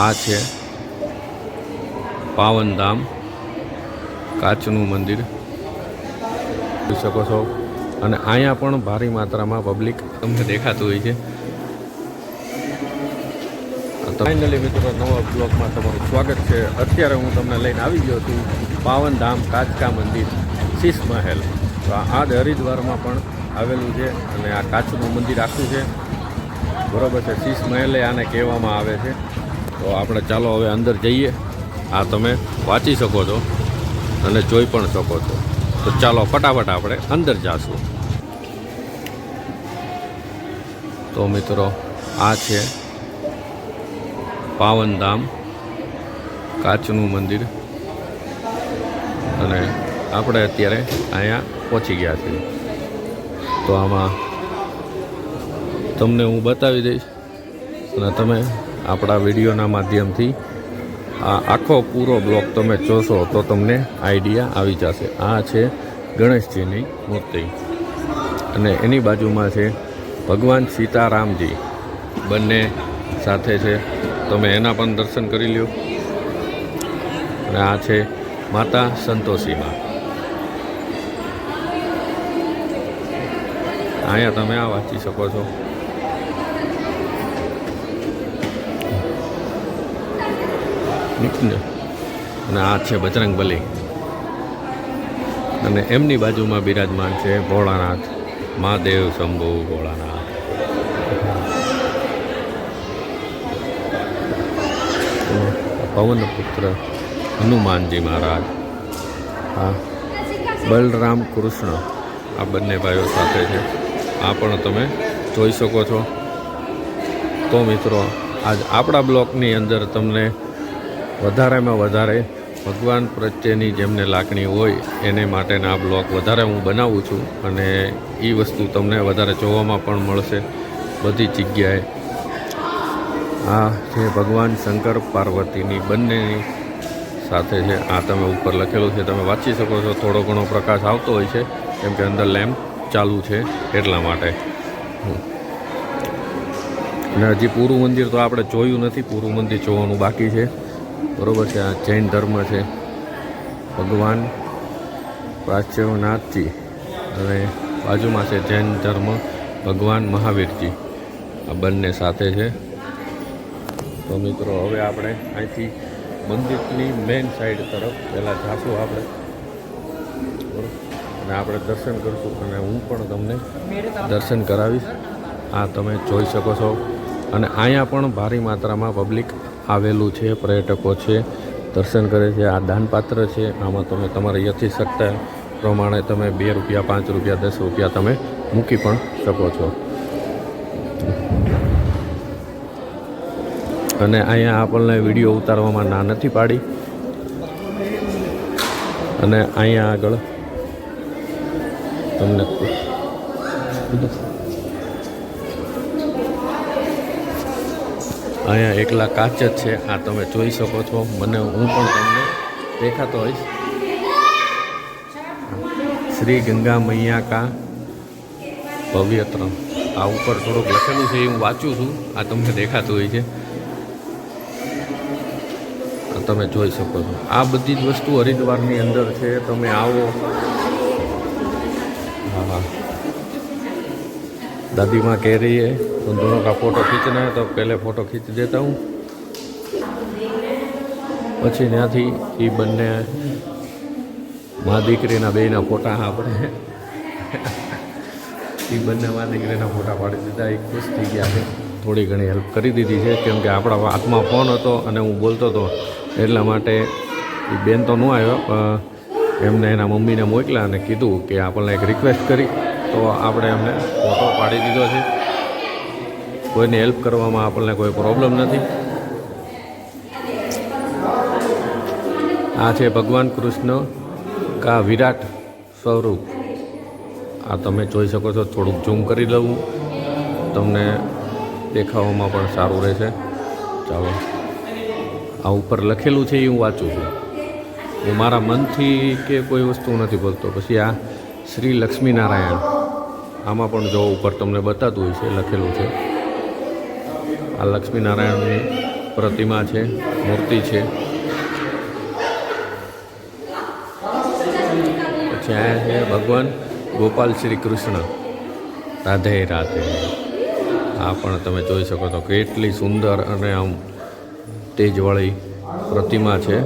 આ છે પાવનધામ કાચનું મંદિર. જોઈ શકો છો. અને અહીંયા પણ ભારી માત્રામાં પબ્લિક તમને દેખાતું હોય છે. ફાઇનલી મિત્રો નવા બ્લોગમાં તમારું સ્વાગત છે. અત્યારે હું તમને લઈને આવી ગયો છું પાવનધામ કાચકા મંદિર, શીશ મહેલ. તો આ જ હરિદ્વારમાં પણ આવેલું છે અને આ કાચનું મંદિર આખું છે. બરોબર છે. શીશ મહેલે આને કહેવામાં આવે છે. તો આપણે ચાલો હવે અંદર જઈએ. આ તમે વાંચી શકો છો અને જોઈ પણ શકો છો. તો ચાલો ફટાફટ આપણે અંદર જાશું. તો મિત્રો, આ છે પાવનધામ કાચનું મંદિર. અને આપણે અત્યારે અહીંયા પહોંચી ગયા છીએ. તો આમાં તમને હું બતાવી દઈશ અને તમે આપણા વિડીયોના માધ્યમથી આ આખો પૂરો બ્લોક તમે જોશો તો તમને આઈડિયા આવી જશે. આ છે ગણેશજીની મૂર્તિ. અને એની બાજુમાં છે ભગવાન સીતારામજી. બંને સાથે છે. તમે એના પણ દર્શન કરી લ્યો. અને આ છે માતા સંતોષીમાં. અહીંયા તમે આ વાંચી શકો છો. ને અને આ છે બજરંગ બલી. અને એમની બાજુમાં બિરાજમાન છે ભોળાનાથ, મહાદેવ શંભુ ભોળાનાથ. પવનપુત્ર હનુમાનજી મહારાજ. હા. બલરામ કૃષ્ણ. આ બંને ભાઈઓ સાથે છે. આ પણ તમે જોઈ શકો છો. તો મિત્રો, આજ આપણા બ્લોકની અંદર તમને વધારેમાં વધારે ભગવાન પ્રત્યેની જેમને લાગણી હોય એને માટેના આ બ્લોગ વધારે હું બનાવું છું અને એ વસ્તુ તમને વધારે જોવામાં પણ મળશે બધી જગ્યાએ. આ છે ભગવાન શંકર પાર્વતીની બંનેની સાથે છે. આ તમે ઉપર લખેલું છે. તમે વાંચી શકો છો. થોડો ઘણો પ્રકાશ આવતો હોય છે. કેમ કે અંદર લેમ્પ ચાલુ છે એટલા માટે. અને હજી પૂરું મંદિર તો આપણે જોયું નથી. પૂરું મંદિર જોવાનું બાકી છે. બરોબર છે, આ જૈન ધર્મ છે. ભગવાન પ્રાચ્યનાથજી. અને બાજુમાં છે જૈન ધર્મ, ભગવાન મહાવીરજી. આ બંને સાથે છે. તો મિત્રો, હવે આપણે અહીંથી મંદિરની મેઇન સાઈડ તરફ, પહેલાં જાશું આપણે. અને આપણે દર્શન કરશું અને હું પણ તમને દર્શન કરાવીશ. આ તમે જોઈ શકો છો. અને અહીંયા પણ ભારી માત્રામાં પબ્લિક આવેલું છે, પર્યટકો છે, દર્શન કરે છે, આ દાનપાત્ર છે. આમાં તમે તમારી યથિશક્તા પ્રમાણે તમે બે રૂપિયા, પાંચ રૂપિયા, દસ રૂપિયા તમે મૂકી પણ શકો છો. અને અહીંયા આપણને વીડિયો ઉતારવામાં ના નથી પાડી. અને અહીંયા આગળ તમને અહીંયા એકલા કાચ જ છે. આ તમે જોઈ શકો છો. મને હું પણ તમને દેખાતો હોઈશ. શ્રી ગંગા મૈયા કા ભવ્યત્ર આ ઉપર થોડુંક લખેલું છે એ હું વાંચું છું. આ તમને દેખાતું હોય છે. તમે જોઈ શકો છો. આ બધી જ વસ્તુ હરિદ્વારની અંદર છે. તમે આવો. હા હા. दादी माँ कह रही है उन दोनों का फोटो खींचना है तो पहले फोटो खींच देता हूँ પછી ત્યાંથી એ બંને મા દીકરીના બેના ફોટા આપણે એ બંને મા દીકરીના ફોટા પાડી દીધા એ ખુશ થઈ ગયા છે થોડી ઘણી હેલ્પ કરી દીધી છે કેમ કે આપણા હાથમાં ફોન હતો અને હું બોલતો હતો એટલા માટે એ બેન તો ન આવ્યો પણ એમને એના મમ્મીને મોકલ્યા અને કીધું કે આપણને એક રિક્વેસ્ટ કરી તો આપણે એમને ફોટો પાડી દીધો છે. કોઈને હેલ્પ કરવામાં આપણને કોઈ પ્રોબ્લેમ નથી. આ છે ભગવાન કૃષ્ણ કા વિરાટ સ્વરૂપ. આ તમે જોઈ શકો છો, થોડુંક ઝૂમ કરી લઉં. તમને દેખાવામાં પણ સારું રહેશે. ચાલો. આ ઉપર લખેલું છે એ હું વાંચું છું. હું મારા મનથી કે કોઈ વસ્તુ નથી બોલતો. પછી આ શ્રી લક્ષ્મીનારાયણ. આમાં પણ જો ઉપર તમને બતાતું હોય છે, લખેલું છે. આ લક્ષ્મીનારાયણની પ્રતિમા છે, મૂર્તિ છે. પછી અહીંયા છે ભગવાન ગોપાલ શ્રી કૃષ્ણ. રાધે રાધે. આ પણ તમે જોઈ શકો છો કેટલી સુંદર અને આમ તેજવાળી પ્રતિમા છે.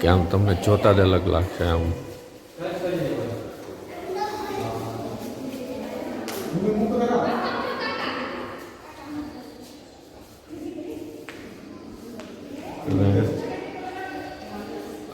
કે આમ તમને જોતા જ અલગ લાગશે આમ. અને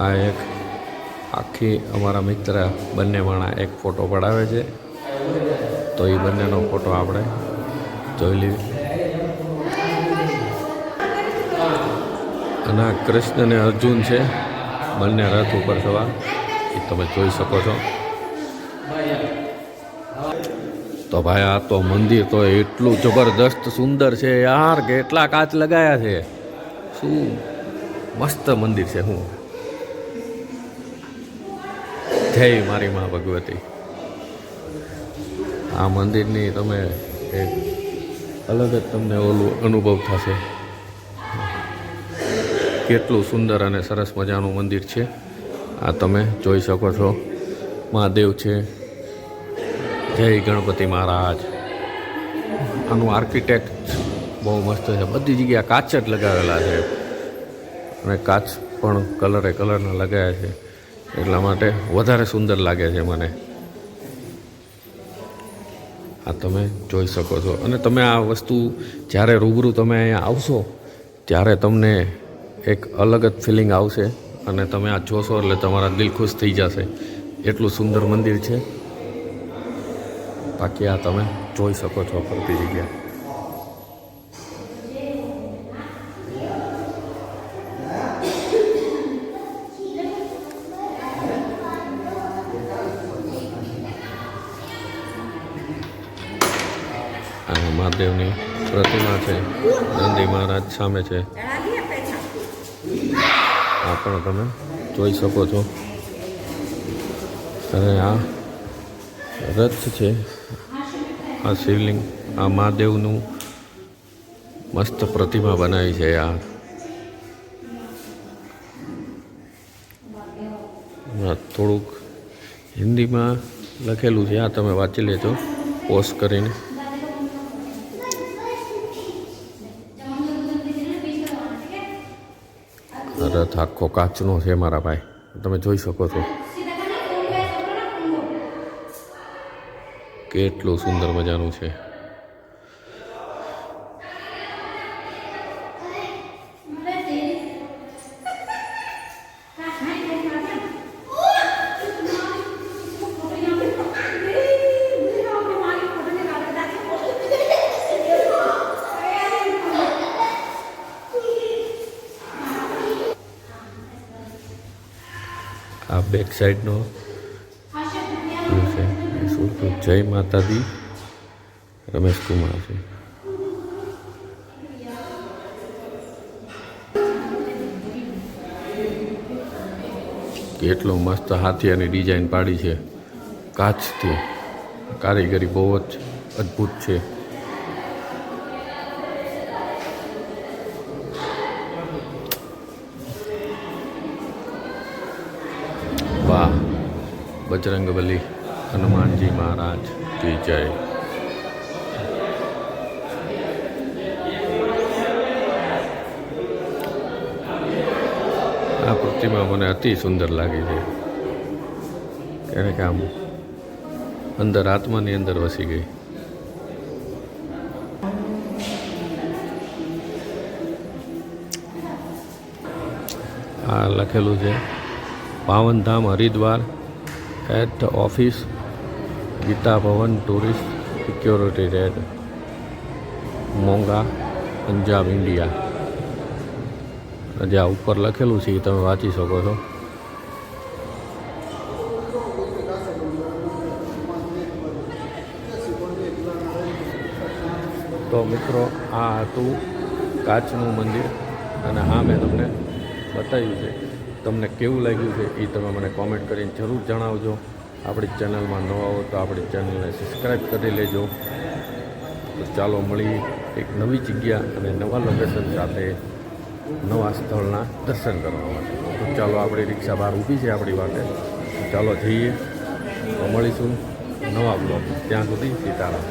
આ એક આખી અમારા મિત્ર બંને માણા એક ફોટો પડાવે છે. તો એ બંનેનો ફોટો આપણે જોઈ લઈએ. અને આ કૃષ્ણ અને અર્જુન છે, બંને રથ ઉપર સવાર. એ તમે જોઈ શકો છો. તો ભાઈ આ તો મંદિર તો એટલું જબરદસ્ત સુંદર છે યાર, કેટલા કાચ લગાયા છે. શું? મસ્ત મંદિર છે, હું. જય મારી મા ભગવતી. આ મંદિરની તમે એક અલગ જ તમને ઓલું અનુભવ થશે. કેટલું સુંદર અને સરસ મજાનું મંદિર છે. આ તમે જોઈ શકો છો. મહાદેવ છે. જય ગણપતિ મહારાજ. આનું આર્કિટેક્ટ બહુ મસ્ત છે. બધી જગ્યાએ કાચ જ લગાવેલા છે. અને કાચ પણ કલરે કલરના લગાવ્યા છે. એટલા માટે વધારે સુંદર લાગે છે મને. આ તમે જોઈ શકો છો. અને તમે આ વસ્તુ જ્યારે રૂબરૂ તમે અહીંયા આવશો, ત્યારે તમને એક અલગ જ ફિલિંગ આવશે. અને તમે આ જોશો એટલે તમારા દિલ ખુશ થઈ જશે. એટલું સુંદર મંદિર છે. બાકી આ તમે જોઈ શકો છો ફરતી જગ્યા. આ મહાદેવની પ્રતિમા છે. નંદી મહારાજ સામે છે. આ પણ તમે જોઈ શકો છો. અને આ રથ છે. આ શિવલિંગ, આ મહાદેવનું મસ્ત પ્રતિમા બનાવી છે આ. થોડુંક હિન્દીમાં લખેલું છે. આ તમે વાંચી લેજો. પોસ્ટ કરીને. રથ આખો કાચનો છે મારા ભાઈ. તમે જોઈ શકો છો. કેટલું સુંદર મજાનું છે આ બેક સાઈડનો વ્યૂ છે શું જય માતાજી. રમેશ કુમાર છે. કેટલો મસ્ત હાથીયાની ડિઝાઇન પાડી છે. કાચથી. કારીગરી બહુ જ અદ્ભુત છે. બજરંગબલી હનુમાનજી મહારાજ કી જય. આ પ્રતિમા મને અતિ સુંદર લાગી છે. કે આમ અંદર આત્માની અંદર વસી ગઈ. આ લખેલું છે, Pavandham Haridwar the office Gita Bhavan tourist security red Monga Punjab India જે આ ઉપર લખેલું છે, એ તમે વાંચી શકો છો. તો મિત્રો, આ હતું કાચનું મંદિર, અને હા મેં તમને બતાવ્યું છે. તમને કેવું લાગ્યું છે એ તમે મને કોમેન્ટ કરીને જરૂર જણાવજો. આપણી ચેનલમાં નવા હો તો આપણી ચેનલને સબસ્ક્રાઈબ કરી લેજો. તો ચાલો મળીએ એક નવી જગ્યા અને નવા લોકેશન સાથે નવા સ્થળના દર્શન કરવા માટે. તો ચાલો આપણી રિક્ષા બહાર ઊભી છે આપણી માટે ચાલો જઈએ. તો મળીશું નવા બ્લોગ ત્યાં સુધી સીતારામ.